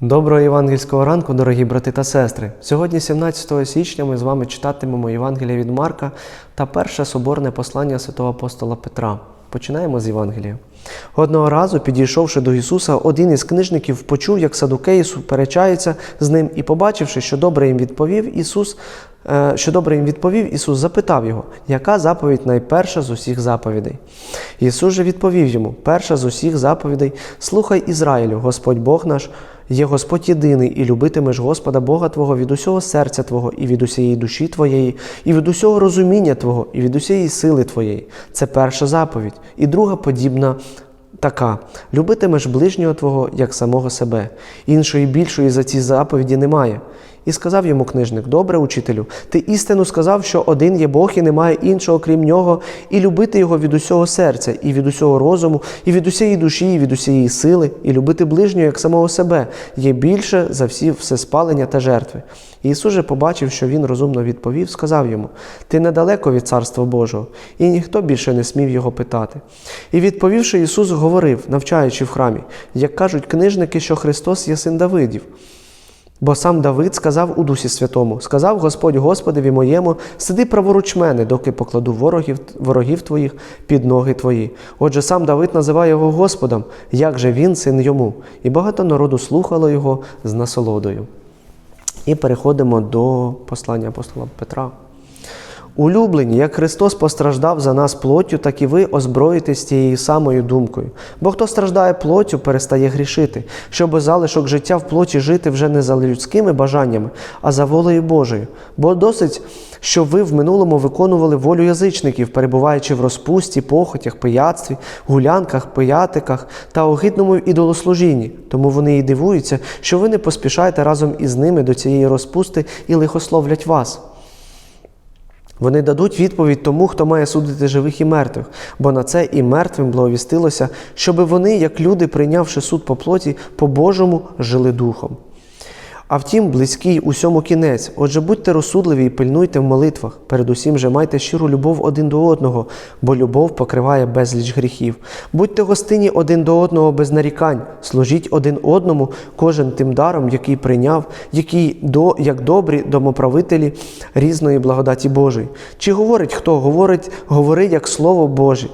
Доброго євангельського ранку, дорогі брати та сестри. Сьогодні, 17 січня, ми з вами читатимемо Євангелія від Марка та перше соборне послання святого апостола Петра. Починаємо з Євангелія. Одного разу, підійшовши до Ісуса, один із книжників почув, як садукеї суперечаються з ним, і, побачивши, що добре їм відповів Ісус, е, що добре їм відповів, Ісус запитав його, яка заповідь найперша з усіх заповідей. Ісус же відповів йому: перша з усіх заповідей: слухай Ізраїлю, Господь Бог наш. Є Господь єдиний, і любитимеш Господа Бога Твого від усього серця Твого, і від усієї душі Твоєї, і від усього розуміння Твого, і від усієї сили Твоєї. Це перша заповідь. І друга подібна така: любитимеш ближнього Твого як самого себе. Іншої більшої за ці заповіді немає. І сказав йому книжник: Добре, учителю, ти істину сказав, що один є Бог і немає іншого, крім нього, і любити його від усього серця, і від усього розуму, і від усієї душі, і від усієї сили, і любити ближнього як самого себе є більше за всі всеспалення та жертви. І Ісус же побачив, що він розумно відповів, сказав йому: Ти недалеко від Царства Божого, і ніхто більше не смів його питати. І відповівши, Ісус говорив, навчаючи в храмі, як кажуть книжники, що Христос є син Давидів. Бо сам Давид сказав у Дусі Святому: сказав Господь Господеві моєму, сиди праворуч мене, доки покладу ворогів, ворогів твоїх під ноги твої. Отже, сам Давид називає його Господом, як же він син йому. І багато народу слухало його з насолодою. І переходимо до послання апостола Петра. Улюблені, як Христос постраждав за нас плоттю, так і ви озброїтесь тією самою думкою. Бо хто страждає плоттю, перестає грішити, щоб залишок життя в плоті жити вже не за людськими бажаннями, а за волею Божою. Бо досить, що ви в минулому виконували волю язичників, перебуваючи в розпусті, похотях, пияцтві, гулянках, пиятиках та огидному ідолослужінні. Тому вони і дивуються, що ви не поспішаєте разом із ними до цієї розпусти і лихословлять вас. Вони дадуть відповідь тому, хто має судити живих і мертвих, бо на це і мертвим благовістилося, щоби вони, як люди, прийнявши суд по плоті, по-божому жили духом. А втім, близький усьому кінець. Отже, будьте розсудливі і пильнуйте в молитвах. Передусім же майте щиру любов один до одного, бо любов покриває безліч гріхів. Будьте гостинні один до одного без нарікань, служіть один одному, кожен тим даром, який прийняв, який до, як добрі домоправителі різної благодаті Божої. Чи говорить хто? Говорить, говори як Слово Боже.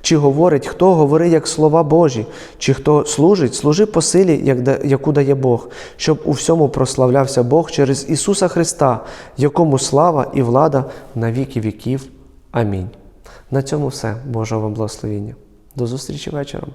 Чи говорить, хто говорить як слова Божі, чи хто служить, служи по силі, як яку дає Бог, щоб у всьому прославлявся Бог через Ісуса Христа, якому слава і влада на віки віків. Амінь. На цьому все. Божого вам благословіння. До зустрічі вечором.